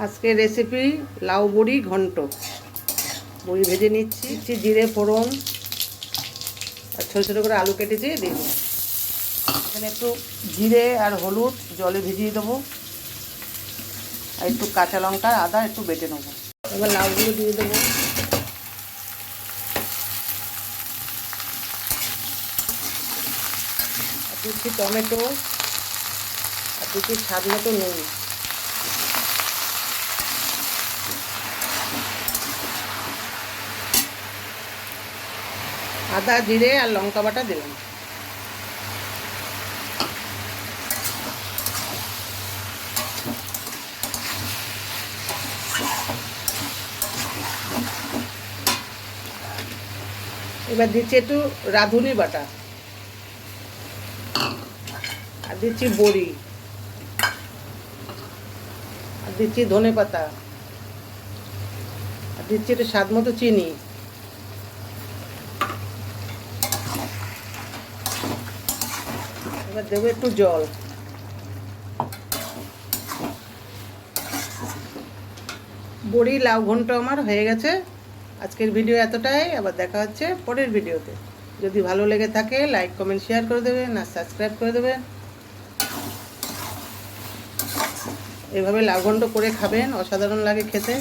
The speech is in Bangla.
আজকে রেসিপি লাউ বড়ি ঘন্ট। বড়ি ভেজে নিচ্ছি দিচ্ছি জিরে, ফোড়ন, আর ছোটো ছোটো করে আলু কেটেছি দিয়ে দেবো এখানে একটু জিরে আর হলুদ জলে ভিজিয়ে দেবো। আর একটু কাঁচা লঙ্কা আদা একটু বেটে নেব। এবার লাউগুলো দিয়ে দেবো। দিচ্ছি টমেটো, আর দিচ্ছি স্বাদ মতো নুন। আদা, জিরে আর লঙ্কা বাটা দিলাম এবার দিচ্ছি একটু রাঁধুনি বাটা। আর দিচ্ছি বড়ি। আর দিচ্ছি ধনে পাতা আর দিচ্ছি একটু স্বাদ মতো চিনি। এবার দেবো একটু জল। বড়ি, লাউ ঘন্ট আমার হয়ে গেছে। আজকের ভিডিও এতটাই, আবার দেখা হচ্ছে পরের ভিডিওতে। যদি ভালো লেগে থাকে লাইক কমেন্ট শেয়ার করে দেবেন আর সাবস্ক্রাইব করে দেবেন। এভাবে লাউ ঘন্ট করে খাবেন, অসাধারণ লাগে খেতে।